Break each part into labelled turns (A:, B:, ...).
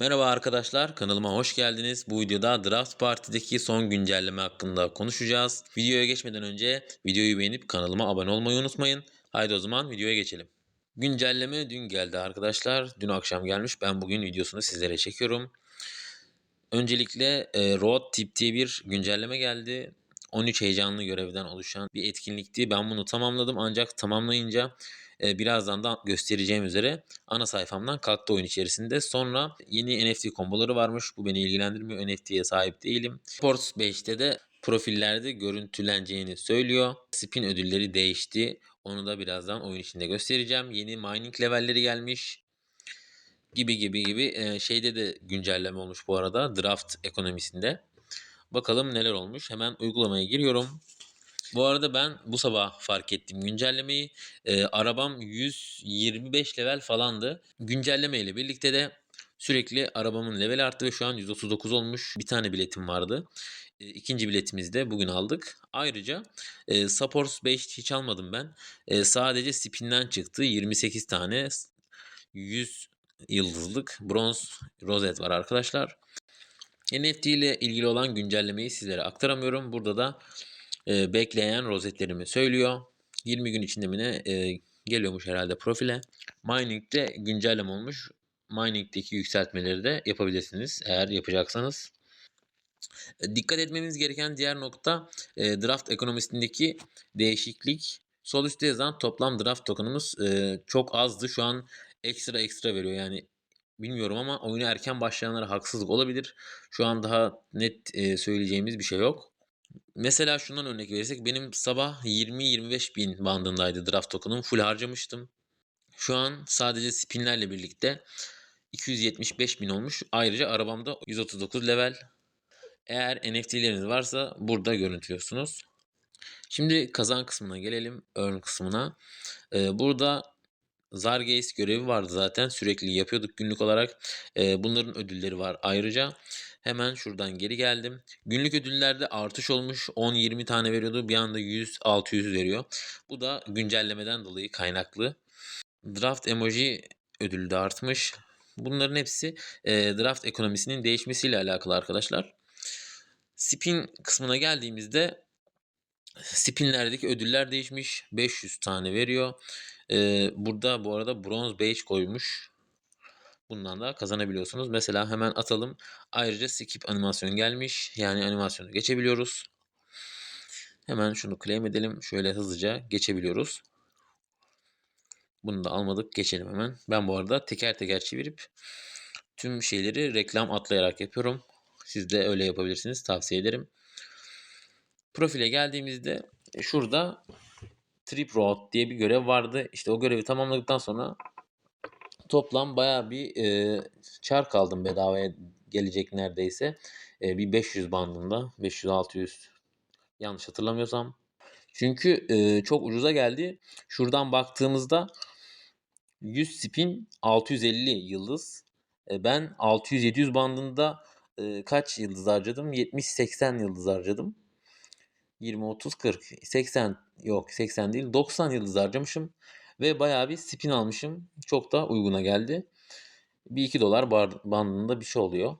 A: Merhaba arkadaşlar, kanalıma hoş geldiniz. Bu videoda Draft Party'deki son güncelleme hakkında konuşacağız. Videoya geçmeden önce videoyu beğenip kanalıma abone olmayı unutmayın. Haydi o zaman videoya geçelim. Güncelleme dün geldi arkadaşlar. Dün akşam gelmiş. Ben bugün videosunu sizlere çekiyorum. Öncelikle e, Road Tip diye bir güncelleme geldi. 13 heyecanlı görevden oluşan bir etkinlikti. Ben bunu tamamladım ancak tamamlayınca e, birazdan da göstereceğim üzere ana sayfamdan kalktı oyun içerisinde. Sonra yeni NFT komboları varmış. Bu beni ilgilendirmiyor. NFT'ye sahip değilim. Sports 5'te de profillerde görüntüleneceğini söylüyor. Spin ödülleri değişti. Onu da birazdan oyun içinde göstereceğim. Yeni mining levelleri gelmiş gibi gibi gibi e, şeyde de güncelleme olmuş bu arada draft ekonomisinde. Bakalım neler olmuş. Hemen uygulamaya giriyorum. Bu arada ben bu sabah fark ettim güncellemeyi. E, arabam 125 level falandı. Güncelleme ile birlikte de sürekli arabamın level arttı ve şu an 139 olmuş. Bir tane biletim vardı. E, ikinci biletimizi de bugün aldık. Ayrıca e, Supports 5 hiç almadım ben. E, sadece Spin'den çıktı. 28 tane 100 yıldızlık bronz rozet var arkadaşlar. NFT ile ilgili olan güncellemeyi sizlere aktaramıyorum. Burada da e, bekleyen rozetlerimi söylüyor. 20 gün içinde mi ne e, geliyormuş herhalde profile. Mining'de güncelleme olmuş. Mining'deki yükseltmeleri de yapabilirsiniz eğer yapacaksanız. E, dikkat etmemiz gereken diğer nokta e, draft ekonomisindeki değişiklik. Sol üstte yazan toplam draft tokenımız e, çok azdı. Şu an ekstra ekstra veriyor. Yani bilmiyorum ama oyuna erken başlayanlara haksızlık olabilir. Şu an daha net e, söyleyeceğimiz bir şey yok. Mesela şundan örnek verirsek benim sabah 20-25 bin bandındaydı draft token'ım. Full harcamıştım. Şu an sadece spinlerle birlikte 275 bin olmuş. Ayrıca arabamda 139 level. Eğer NFT'leriniz varsa burada görüntülüyorsunuz. Şimdi kazan kısmına gelelim. Earn kısmına. Ee, burada Zargeis görevi vardı zaten. Sürekli yapıyorduk günlük olarak. Ee, bunların ödülleri var ayrıca. Hemen şuradan geri geldim. Günlük ödüllerde artış olmuş. 10-20 tane veriyordu. Bir anda 100-600 veriyor. Bu da güncellemeden dolayı kaynaklı. Draft emoji ödülü de artmış. Bunların hepsi e, draft ekonomisinin değişmesiyle alakalı arkadaşlar. Spin kısmına geldiğimizde spinlerdeki ödüller değişmiş. 500 tane veriyor. Ee, burada bu arada bronz beige koymuş. Bundan da kazanabiliyorsunuz. Mesela hemen atalım. Ayrıca skip animasyon gelmiş. Yani animasyonu geçebiliyoruz. Hemen şunu claim edelim. Şöyle hızlıca geçebiliyoruz. Bunu da almadık. Geçelim hemen. Ben bu arada teker teker çevirip tüm şeyleri reklam atlayarak yapıyorum. Siz de öyle yapabilirsiniz. Tavsiye ederim. Profile geldiğimizde şurada Trip Road diye bir görev vardı. İşte o görevi tamamladıktan sonra toplam baya bir e, çark aldım bedavaya gelecek neredeyse. E, bir 500 bandında. 500-600 yanlış hatırlamıyorsam. Çünkü e, çok ucuza geldi. Şuradan baktığımızda 100 spin 650 yıldız. E, ben 600-700 bandında e, kaç yıldız harcadım? 70-80 yıldız harcadım. 20, 30, 40, 80 yok 80 değil 90 yıldız harcamışım. Ve bayağı bir spin almışım. Çok da uyguna geldi. Bir 2 dolar bandında bir şey oluyor.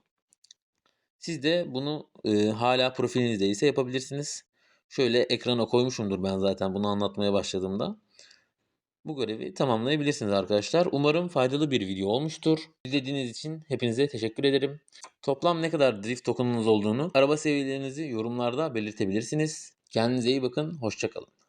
A: Siz de bunu e, hala profilinizdeyse yapabilirsiniz. Şöyle ekrana koymuşumdur ben zaten bunu anlatmaya başladığımda. Bu görevi tamamlayabilirsiniz arkadaşlar. Umarım faydalı bir video olmuştur. İzlediğiniz için hepinize teşekkür ederim. Toplam ne kadar drift tokenınız olduğunu, araba seviyelerinizi yorumlarda belirtebilirsiniz. Kendinize iyi bakın, hoşçakalın.